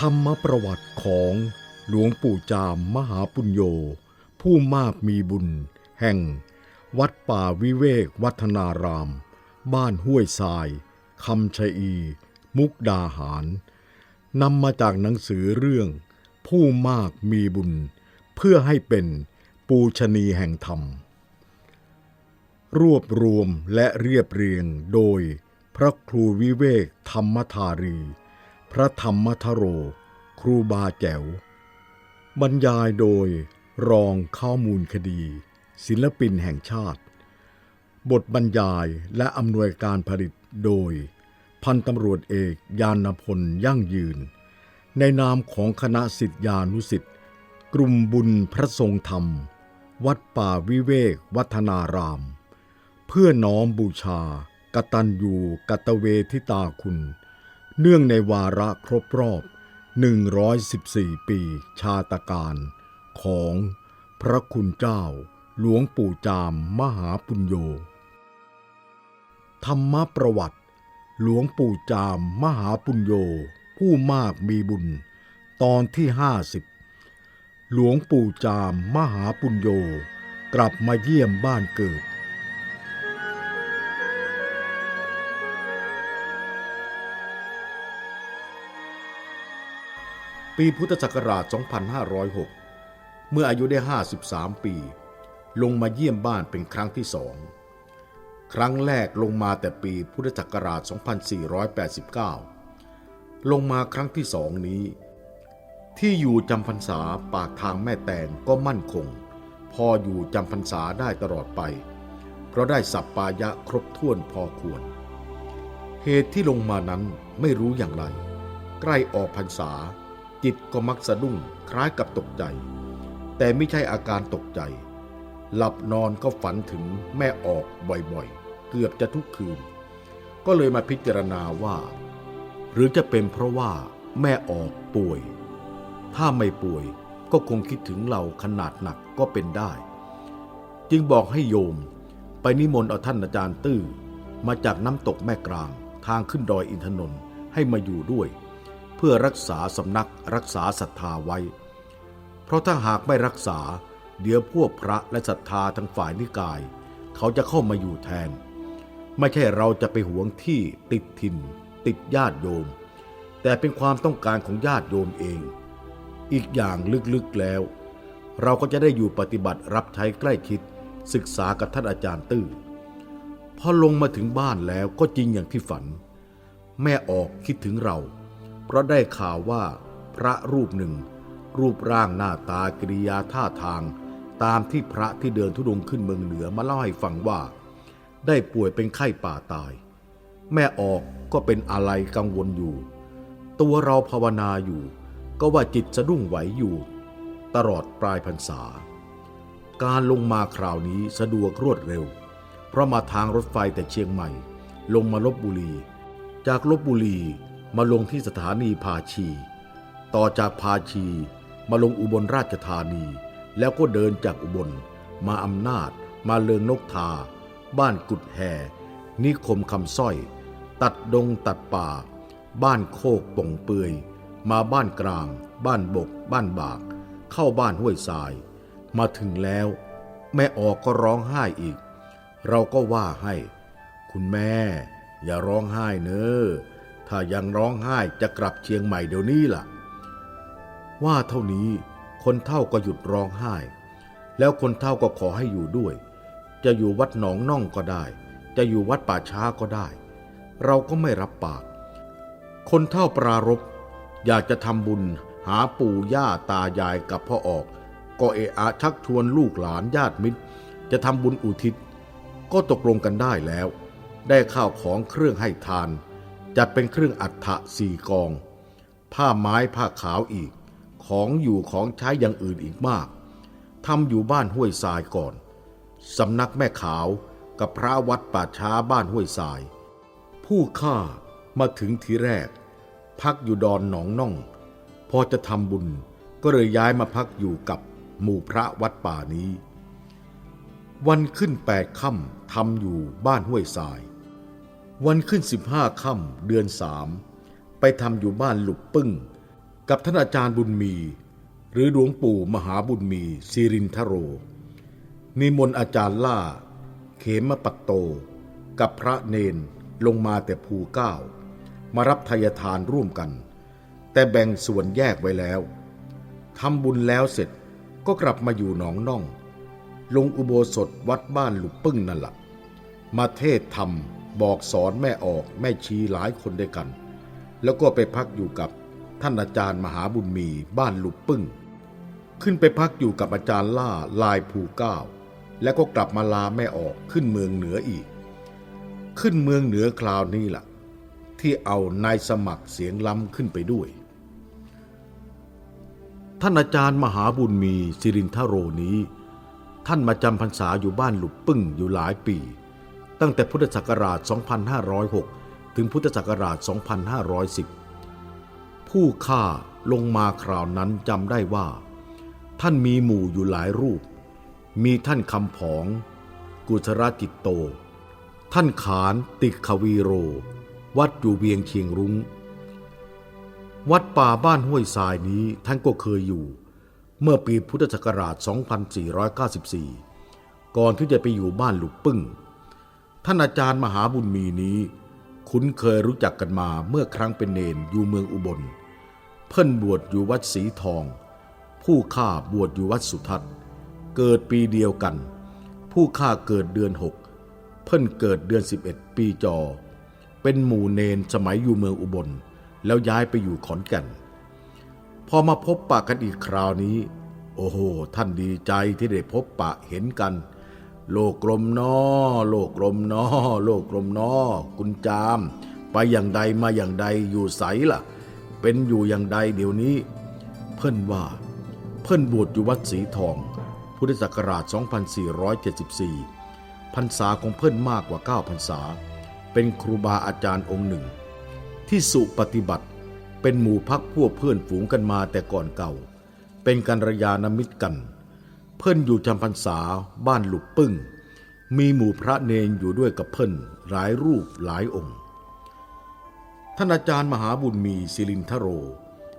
ธรรมประวัติของหลวงปู่จามมหาปุญโญ ผู้มากมีบุญ แห่ง วัดป่าวิเวกวัฒนาราม บ้านห้วยทรายคำชะอี มุกดาหารนำมาจากหนังสือเรื่อง ผู้มากมีบุญ เพื่อให้เป็นปูชนีแห่งธรรม รวบรวมและเรียบเรียงโดยพระครูวิเวกธรรมธารี ระธรรมทโร ครูบาแจ๋ว บรรยายโดยรองข้อมูลคดี ศิลปินแห่งชาติ บทบรรยายและอำนวยการผลิตโดย พันตำรวจเอกยานพลยั่งยืน ในนามของคณะสิทธิานุสิทธิ์กลุ่มบุญพระทรงธรรม วัดป่าวิเวกวัฒนาราม เพื่อน้อมบูชากตัญญูกตเวทิตาคุณ เนื่องในวาระครบรอบ 114 ปีชาตการของพระคุณเจ้า หลวงปู่จามมหาปุญโญธรรมประวัติ หลวงปู่จามมหาปุญโญผู้มากมีบุญ ตอนที่ห้าสิบหลวงปู่จามมหาปุญโญกลับมาเยี่ยมบ้านเกิด ปีพุทธศักราช 2506 เมื่ออายุได้ 53 ปี ลงมาเยี่ยมบ้านเป็นครั้งที่สอง ครั้งแรกลงมาแต่ปีพุทธศักราช 2489 ลงมาครั้งที่สองนี้ ที่อยู่จำพรรษาปากทางแม่แตงก็มั่นคง พออยู่จำพรรษาได้ตลอดไป เพราะได้สัปปายะครบถ้วนพอควร เหตุที่ลงมานั้นไม่รู้อย่างไร ใกล้ออกพรรษา จิตก็มักสะดุ้งคล้ายกับตกใจ แต่ไม่ใช่อาการตกใจ หลับนอนก็ฝันถึงแม่ออกบ่อยๆ เกือบจะทุกคืน ก็เลยมาพิจารณาว่า หรือจะเป็นเพราะว่าแม่ออกป่วย ถ้าไม่ป่วยก็คงคิดถึงเราขนาดหนักก็เป็นได้ จึงบอกให้โยมไปนิมนต์เอาท่านอาจารย์ตื้อ มาจากน้ำตกแม่กลางทางขึ้นดอยอินทนนท์ให้มาอยู่ด้วย เพื่อรักษาสำนักรักษาศรัทธาไว้ เพราะถ้าหากไม่รักษา เดี๋ยวพวกพระและศรัทธาทั้งฝ่ายนิกาย เขาจะเข้ามาอยู่แทน ไม่ใช่เราจะไปหวงที่ติดถิ่น ติดญาติโยม แต่เป็นความต้องการของญาติโยมเอง อีกอย่างลึกๆแล้ว เราก็จะได้อยู่ปฏิบัติรับใช้ใกล้ชิดศึกษากับท่านอาจารย์ตื้อพอลงมาถึงบ้านแล้วก็จริงอย่างที่ฝัน แม่ออกคิดถึงเรา เพราะได้ข่าวว่า พระรูปหนึ่ง รูปร่างหน้าตากริยาท่าทาง ตามที่พระที่เดินทุดงค์ขึ้นเมืองเหนือมาเล่าให้ฟังว่า ได้ป่วยเป็นไข้ป่าตาย แม่ออกก็เป็นอะไรกังวลอยู่ ตัวเราภาวนาอยู่ ก็ว่าจิตสะดุ้งไหวอยู่ ตลอดปลายพรรษา การลงมาคราวนี้สะดวกรวดเร็ว เพราะมาทางรถไฟแต่เชียงใหม่ ลงมาลบบุรี จากลบบุรี มาลงที่สถานีพาชี ต่อจากพาชีมาลงอุบลราชธานี แล้วก็เดินจากอุบล มาอำนาจ มาเลิงนกทา บ้านกุดแห่ นิคมคำสร้อย ตัดดงตัดป่า บ้านโคกป่งเปือย มาบ้านกลาง บ้านบก บ้านบาก เข้าบ้านห้วยทราย มาถึงแล้ว แม่ออกก็ร้องไห้อีก เราก็ว่าให้ คุณแม่ อย่าร้องไห้เนอะ ถ้ายังร้องไห้จะกลับเชียงใหม่เดี๋ยวนี้ล่ะ ว่าเท่านี้คนเท่าก็หยุดร้องไห้ แล้วคนเท่าก็ขอให้อยู่ด้วย จะอยู่วัดหนองน่องก็ได้ จะอยู่วัดป่าช้าก็ได้ เราก็ไม่รับปาก คนเท่าปรารบอยากจะทำบุญหาปู่ย่าตายายกับพ่อออก ก็เอะอะชักชวนลูกหลานญาติมิตร จะทำบุญอุทิศ ก็ตกลงกันได้แล้ว ได้ข้าวของเครื่องให้ทาน จัดเป็นเครื่องอัฐะสี่กอง ผ้าไม้ผ้าขาวอีก ของอยู่ของใช้อย่างอื่นอีกมากทำอยู่บ้านห้วยทรายก่อนสำนักแม่ขาวกับพระวัดป่าช้าบ้านห้วยทราย ผู้ฆ่ามาถึงทีแรก พักอยู่ดอนหนองน่อง พอจะทำบุญก็เลยย้ายมาพักอยู่กับหมู่พระวัดป่านี้ วันขึ้นแปดค่ำทำอยู่บ้านห้วยทราย วันขึ้นสิบห้าค่ำเดือนสามไปทำอยู่บ้านหลุบปึ้ง กับท่านอาจารย์บุญมี หรือหลวงปู่มหาบุญมีสิรินทโร นิมนต์อาจารย์ล่า เขมปัตโต กับพระเนนลงมาแต่ภูเก้า มารับทายทานร่วมกัน แต่แบ่งส่วนแยกไว้แล้วทำบุญแล้วเสร็จก็กลับมาอยู่หนองน่อง ลงอุโบสถวัดบ้านหลุกปึ้งนั่นละมาเทศธรรม บอกสอนแม่ออกแม่ชีหลายคนด้วยกัน แล้วก็ไปพักอยู่กับท่านอาจารย์มหาบุญมีบ้านหลุกปึ้ง ขึ้นไปพักอยู่กับอาจารย์ล่าลายภูเก้า แล้วก็กลับมาลาแม่ออกขึ้นเมืองเหนืออีก ขึ้นเมืองเหนือคราวนี้ล่ะ ที่เอานายสมัครเสียงล้ำขึ้นไปด้วย ท่านอาจารย์มหาบุญมีสิรินทโรนี้ ท่านมาจำพรรษาอยู่บ้านหลุกปึ้งอยู่หลายปี ตั้งแต่พุทธศักราช 2506 ถึงพุทธศักราช 2510 ผู้ฆ่าลงมาคราวนั้นจำได้ว่า ท่านมีหมู่อยู่หลายรูป มีท่านคำผอง กุชราจิตโต ท่านขานติขวีโร วัดอยู่เวียงเชียงรุง้ง วัดป่าบ้านห้วยทรายนี้ท่านก็เคยอยู่ เมื่อปีพุทธศักราช 2494 ก่อนที่จะไปอยู่บ้านหลุกปึ้ง ท่านอาจารย์มหาบุญมีนี้ คุ้นเคยรู้จักกันมาเมื่อครั้งเป็นเนนอยู่เมืองอุบล เพิ่นบวชอยู่วัดสีทอง ผู้ฆ่าบวชอยู่วัดสุทัศน์ เกิดปีเดียวกัน ผู้ฆ่าเกิดเดือนหกเพิ่นเกิดเดือน 11 ปีจอ เป็นหมู่เนนสมัยอยู่เมืองอุบล แล้วย้ายไปอยู่ขอนแก่น พอมาพบปะกันอีกคราวนี้ โอ้โห ท่านดีใจที่ได้พบปะเห็นกัน โลกกลมนอโลกกลมนอโลกกลมนอกุญจาม ไปอย่างใดมาอย่างใดอยู่ใสล่ะ เป็นอยู่อย่างใดเดี๋ยวนี้ เพิ่นว่า เพิ่นบวชอยู่วัดสีทอง พุทธศักราช 2474พรรษาของเพิ่นมากกว่า 9พรรษา เป็นครูบาอาจารย์องค์หนึ่ง ที่สุปฏิบัติเป็นหมู่พักพวกเพื่อนฝูงกันมาแต่ก่อนเก่า เป็นกัลยาณมิตรกัน เพิ่นอยู่จำพรรษาบ้านหลุกปึ้ง มีหมู่พระเนนอยู่ด้วยกับเพิ่นหลายรูปหลายองค์ ท่านอาจารย์มหาบุญมีศิรินทโร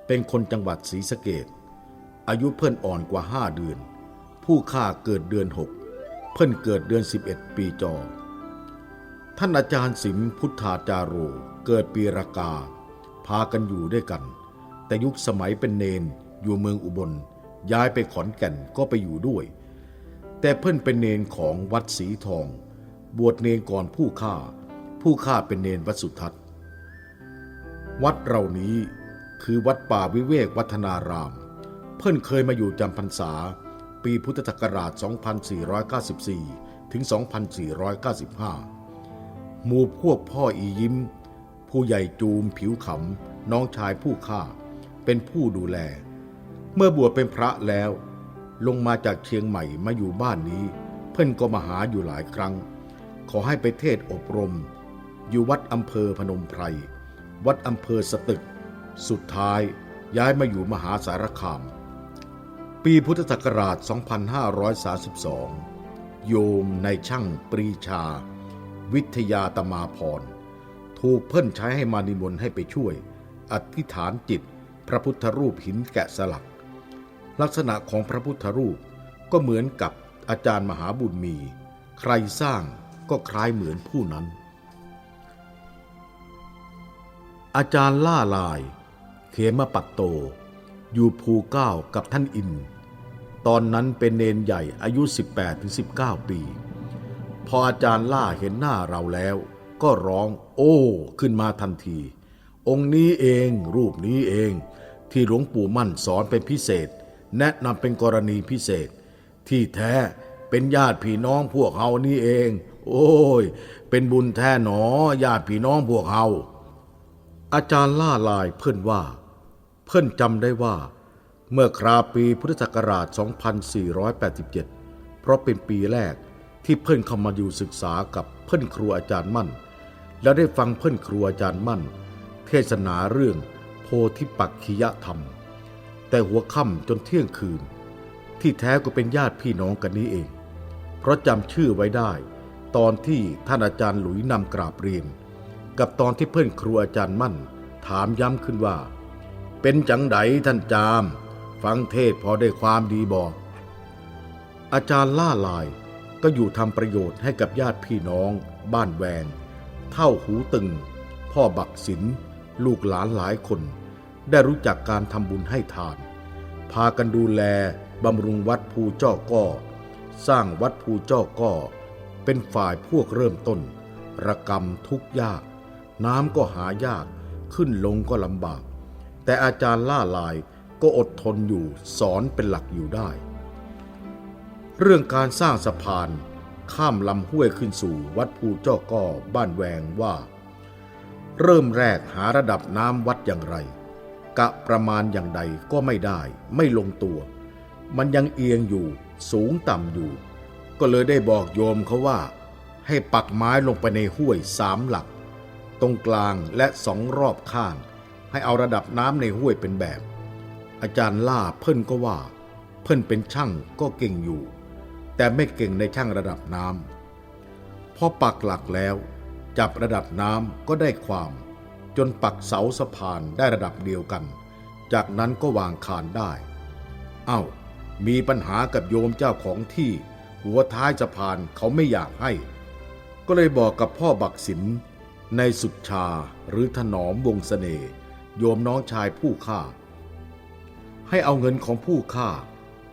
เป็นคนจังหวัดศรีสะเกดอายุเพิ่นอ่อนกว่าห้าเดือน ผู้ฆ่าเกิดเดือนหกเพิ่นเกิดเดือน 11 ปีจอ ท่านอาจารย์สิมพุทธาจาโรเกิดปีรากา พากันอยู่ด้วยกัน แต่ยุคสมัยเป็นเนนอยู่เมืองอุบล ย้ายไปขอนแก่นก็ไปอยู่ด้วย แต่เพิ่นเป็นเนนของวัดสีทอง บวชเนนก่อนผู้ฆ่า ผู้ฆ่าเป็นเนนวัดสุทัศน์ วัดเรานี้คือวัดป่าวิเวกวัฒนาราม เพิ่นเคยมาอยู่จำพรรษา ปีพุทธศักราช 2494 ถึง 2495 หมู่พวกพ่ออียิ้ม ผู้ใหญ่จูมผิวขำน้องชายผู้ฆ่า เป็นผู้ดูแล เมื่อบวชเป็นพระแล้ว ลงมาจากเชียงใหม่มาอยู่บ้านนี้ เพิ่อนก็มาหาอยู่หลายครั้ง ขอให้ไปเทศอบรม อยู่วัดอำเภอพนมไพร วัดอำเภอสตึก สุดท้ายย้ายมาอยู่มหาสารคาม ปีพุทธศักราช 2532 โยมในช่างปรีชา วิทยาตมาพร ถูกเพิ่นใช้ให้มานิมนต์ให้ไปช่วย อธิษฐานจิตพระพุทธรูปหินแกะสลัก ลักษณะของพระพุทธรูปก็เหมือนกับอาจารย์มหาบุญมี ใครสร้างก็คล้ายเหมือนผู้นั้น อาจารย์ล่าลาย เขมปัตโต อยู่ภูเก้ากับท่านอิน ตอนนั้นเป็นเนนใหญ่อายุ 18-19 ปี พออาจารย์ล่าเห็นหน้าเราแล้ว ก็ร้องโอ้ขึ้นมาทันที องค์นี้เองรูปนี้เองที่หลวงปู่มั่นสอนเป็นพิเศษ แนะนำเป็นกรณีพิเศษ ที่แท้เป็นญาติพี่น้องพวกเฮานี่เอง โอ้ย เป็นบุญแท้หนอ ญาติพี่น้องพวกเฮาอาจารย์ล่าลายเพิ่อนว่า เพิ่อนจำได้ว่า เมื่อคราปีพุทธศักราช 2487 เพราะเป็นปีแรกที่เพิ่อนเข้ามาอยู่ศึกษากับเพิ่อนครูอาจารย์มั่น แล้วได้ฟังเพิ่อนครูอาจารย์มั่น เทศนาเรื่องโพธิปักขิยธรรม แต่หัวค่ำจนเที่ยงคืน ที่แท้ก็เป็นญาติพี่น้องกันนี้เอง เพราะจำชื่อไว้ได้ ตอนที่ท่านอาจารย์หลุยนำกราบเรียน กับตอนที่เพื่อนครูอาจารย์มั่น ถามย้ำขึ้นว่า เป็นจังไดท่านจาม ฟังเทศพอได้ความดีบอกอาจารย์ล่าลายก็อยู่ทำประโยชน์ให้กับญาติพี่น้อง บ้านแวง เท่าหูตึง พ่อบักศิลลูกหลานหลายคน ได้รู้จักการทำบุญให้ทาน พากันดูแลบำรุงวัดภูเจ้าก้อสร้างวัดภูเจ้าก้อเป็นฝ่ายพวกเริ่มต้น ระกรรมทุกยาก น้ำก็หายากขึ้นลงก็ลำบาก แต่อาจารย์ล่าลายก็อดทนอยู่สอนเป็นหลักอยู่ได้ เรื่องการสร้างสะพาน ข้ามลำห้วยขึ้นสู่วัดภูเจ้าก้อบ้านแวงว่า เริ่มแรกหาระดับน้ำวัดอย่างไร กะประมาณอย่างใดก็ไม่ได้ ไม่ลงตัว มันยังเอียงอยู่ สูงต่ำอยู่ ก็เลยได้บอกโยมเขาว่า ให้ปักไม้ลงไปในห้วยสามหลัก ตรงกลางและสองรอบข้าง ให้เอาระดับน้ำในห้วยเป็นแบบ อาจารย์ล่าเพิ่นก็ว่า เพิ่นเป็นช่างก็เก่งอยู่ แต่ไม่เก่งในช่างระดับน้ำพอปักหลักแล้ว จับระดับน้ำก็ได้ความ จนปักเสาสะพานได้ระดับเดียวกัน จากนั้นก็วางคานได้ เอ้า มีปัญหากับโยมเจ้าของที่ หัวท้ายสะพานเขาไม่อยากให้ ก็เลยบอกกับพ่อบักสินในสุดชาหรือถนอมวงสเสน่ห์โยมน้องชายผู้ฆ่า ให้เอาเงินของผู้ฆ่า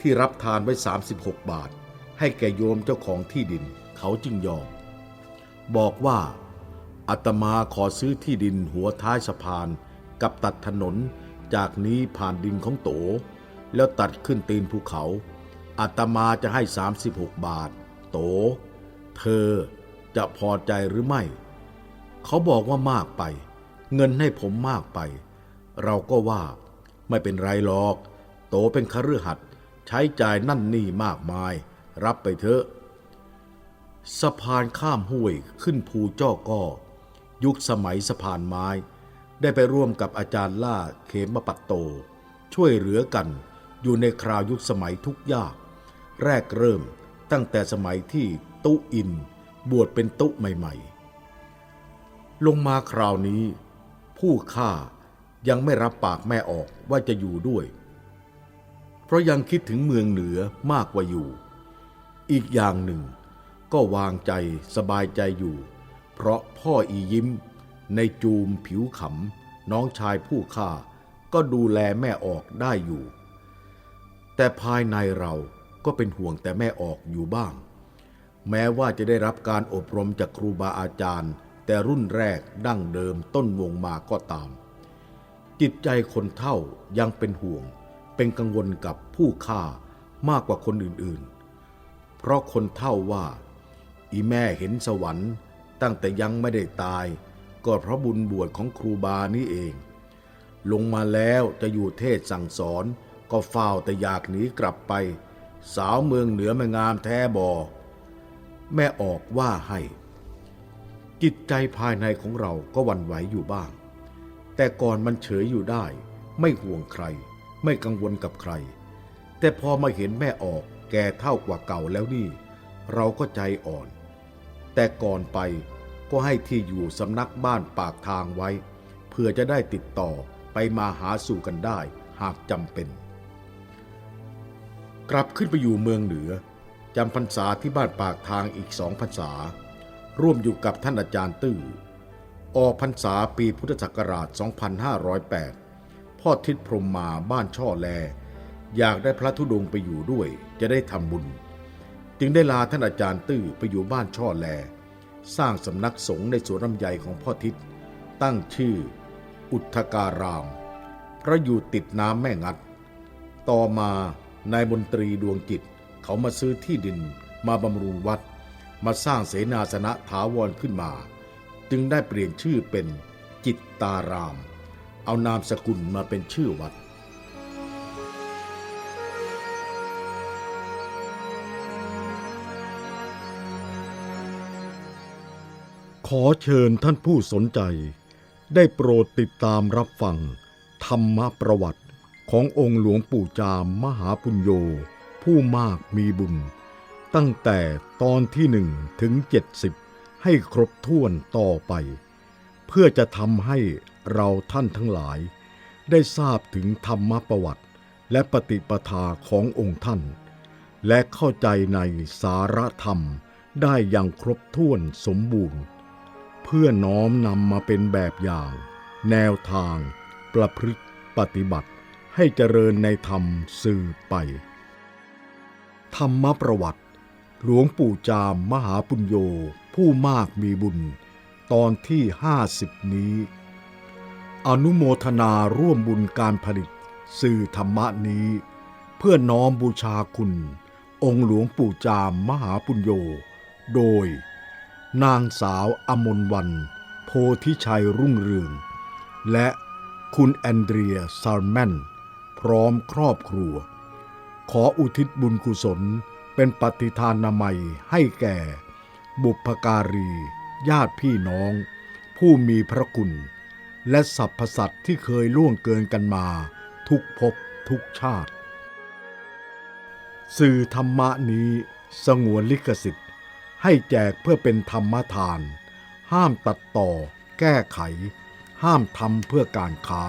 ที่รับทานไว้ 36 บาท ให้แก่โยมเจ้าของที่ดิน เขาจึงยอม บอกว่า อาตมาขอซื้อที่ดินหัวท้ายสะพาน กับตัดถนนจากนี้ผ่านดินของโต แล้วตัดขึ้นตีนภูเขาอาตมาจะให้ 36 บาท โต เธอจะพอใจหรือไม่ เขาบอกว่ามากไป เงินให้ผมมากไป เราก็ว่า ไม่เป็นไรหรอก โตเป็นคฤหัสถ์ใช้จ่ายนั่นนี่มากมาย รับไปเถอะ สะพานข้ามห้วยขึ้นภูจ้อก้อ ยุคสมัยสะพานไม้ ได้ไปร่วมกับอาจารย์ล่าเขมปัตโต ช่วยเหลือกันอยู่ในคราวยุคสมัยทุกยาก แรกเริ่มตั้งแต่สมัยที่ตุอิน บวชเป็นตุใหม่ๆ ลงมาคราวนี้ ผู้ฆ่ายังไม่รับปากแม่ออกว่าจะอยู่ด้วย เพราะยังคิดถึงเมืองเหนือมากกว่าอยู่ อีกอย่างหนึ่งก็วางใจสบายใจอยู่ เพราะพ่ออียิ้ม ในจูมผิวขำน้องชายผู้ฆ่าก็ดูแลแม่ออกได้อยู่ แต่ภายในเราก็เป็นห่วงแต่แม่ออกอยู่บ้าง แม้ว่าจะได้รับการอบรมจากครูบาอาจารย์ แต่รุ่นแรกดั้งเดิมต้นวงมาก็ตาม จิตใจคนเท่ายังเป็นห่วง เป็นกังวลกับผู้ฆ่ามากกว่าคนอื่นๆ เพราะคนเท่าว่า อีแม่เห็นสวรรค์ ตั้งแต่ยังไม่ได้ตาย ก็เพราะบุญบวชของครูบานี่เอง ลงมาแล้วจะอยู่เทศสั่งสอน ก็เฝ้าแต่อยากหนีกลับไป สาวเมืองเหนือไม่งามแท้บอ แม่ออกว่าให้ จิตใจภายในของเราก็วันไหวอยู่บ้าง แต่ก่อนมันเฉยอยู่ได้ ไม่ห่วงใคร ไม่กังวลกับใคร แต่พอมาเห็นแม่ออกแก่เท่ากว่าเก่าแล้วนี่ เราก็ใจอ่อน แต่ก่อนไปก็ให้ที่อยู่สำนักบ้านปากทางไว้ เพื่อจะได้ติดต่อไปมาหาสู่กันได้หากจำเป็น กลับขึ้นไปอยู่เมืองเหนือจำพรรษาที่บ้านปากทางอีกสองพรรษา ร่วมอยู่กับท่านอาจารย์ตื้อออกพรรษาปีพุทธศักราช 2508 พ่อทิศพรมมาบ้านช่อแล อยากได้พระธุดงค์ไปอยู่ด้วยจะได้ทำบุญ จึงได้ลาท่านอาจารย์ตื้อไปอยู่บ้านช่อแล สร้างสำนักสงฆ์ในสวนลำไยของพ่อทิศตั้งชื่อ อุทธการามเพราะอยู่ติดน้ำแม่งัด ต่อมานายบนตรีดวงจิตเขามาซื้อที่ดินมาบำรุงวัด มาสร้างเสนาสนะถาวรขึ้นมา จึงได้เปลี่ยนชื่อเป็นจิตตาราม เอานามสกุลมาเป็นชื่อวัด ขอเชิญท่านผู้สนใจ ได้โปรดติดตามรับฟัง ธรรมประวัติขององค์หลวงปู่จามมหาปุญโญผู้มากมีบุญ ตั้งแต่ตอนที่หนึ่งถึงเจ็ดสิบให้ครบถ้วนต่อไป เพื่อจะทำให้เราท่านทั้งหลาย ได้ทราบถึงธรรมประวัติ และปฏิปทาขององค์ท่าน และเข้าใจในสารธรรมได้อย่างครบถ้วนสมบูรณ์ เพื่อน้อมนำมาเป็นแบบอย่าง แนวทาง ประพฤติปฏิบัติ ให้เจริญในธรรมสืบไป ธรรมประวัติ หลวงปู่จามมหาปุญโญผู้มากมีบุญ ตอนที่50นี้ อนุโมทนาร่วมบุญการผลิต สื่อธรรมะนี้ เพื่อน้อมบูชาคุณ องค์หลวงปู่จามมหาปุญโญโดย นางสาวอมนวัน โพธิชัยรุ่งเรือง และคุณแอนเดรียซาร์แมนพร้อมครอบครัว ขออุทิศบุญกุศลเป็นปฏิทานนามัยให้แก่ บุพการี ญาติพี่น้อง ผู้มีพระคุณ และสรรพสัตว์ที่เคยล่วงเกินกันมา ทุกภพทุกชาติ สื่อธรรมะนี้สงวนลิขสิทธิ์ ให้แจกเพื่อเป็นธรรมทาน ห้ามตัดต่อ แก้ไข ห้ามทำเพื่อการค้า